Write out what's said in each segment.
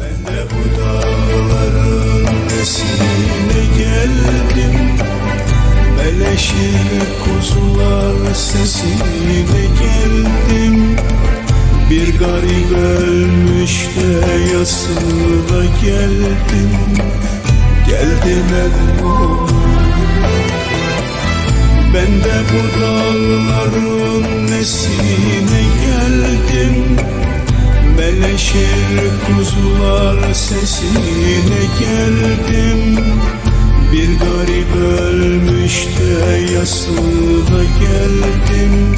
Ben de bu dağların nesine geldim? Meleşir kuzular sesine geldim. Bir garip ölmüş de yasına geldim. Geldim emmoğlu ben de bu dağların nesine geldim Meleşir kuzular sesine geldim. Bir garip ölmüş de yasına geldim Geldim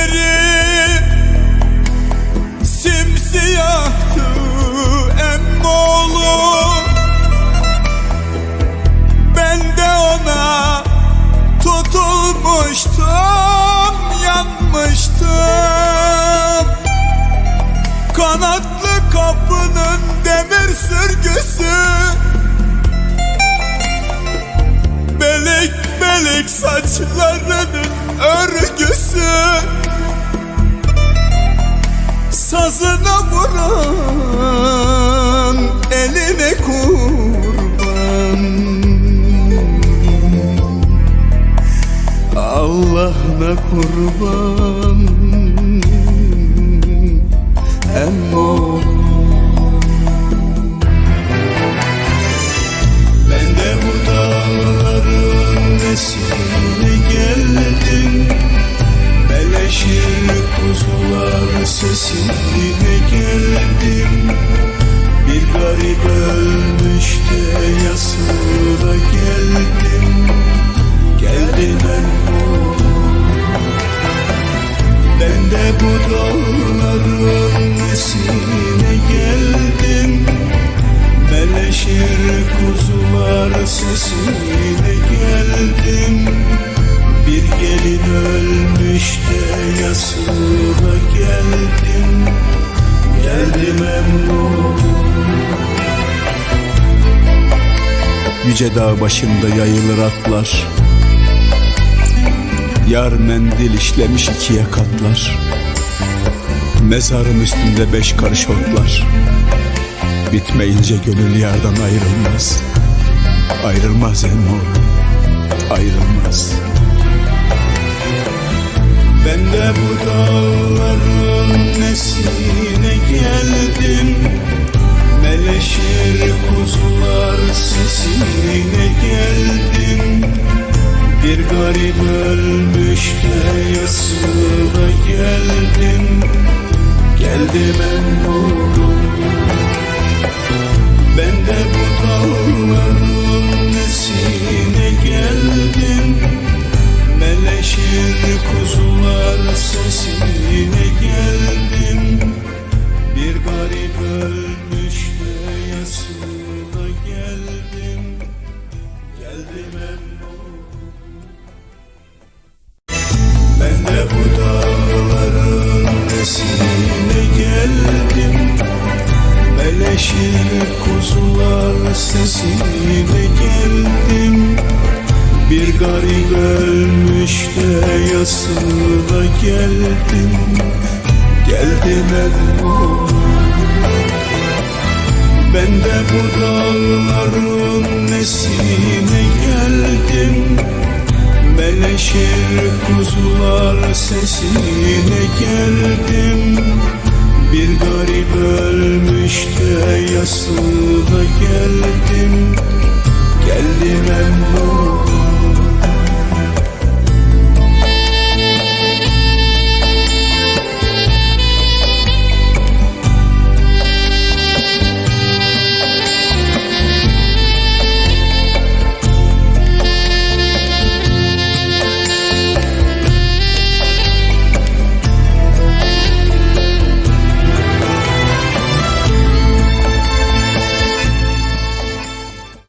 Gözleri simsiyahtı emmoğlu Ben de ona tutulmuştum yanmıştım. Kanatlı kapının demir sürgüsü. Belek belek saçlarının Sazına vuran eline kurban. Allah'ına kurban. Emmoğlu sesine geldim. Bir garip ölmüş de geldim. Geldim emmoğlu Ben de bu dağların nesine geldim. Meleşir kuzular sesine geldim. Bir gelin ölmüş de yasına geldim Yüce dağ başında yayılır atlar. Yar mendil işlemiş ikiye katlar. Mezarın üstünde beş karış otlar. Bitmeyince gönül yardan ayrılmaz. Ayrılmaz emmoğlu Ayrılmaz. Ben de bu dağların Garip ölmüş de yasına geldim. Geldim emmoğlu Ben de bu de bu dağların nesine geldim? Meleşir kuzular sesine geldim. Bir garip ölmüş de geldim. Geldim emmoğlu Ben de bu dağların nesine geldim Meleşir kuzular sesine geldim. Bir garip ölmüş de yasına geldim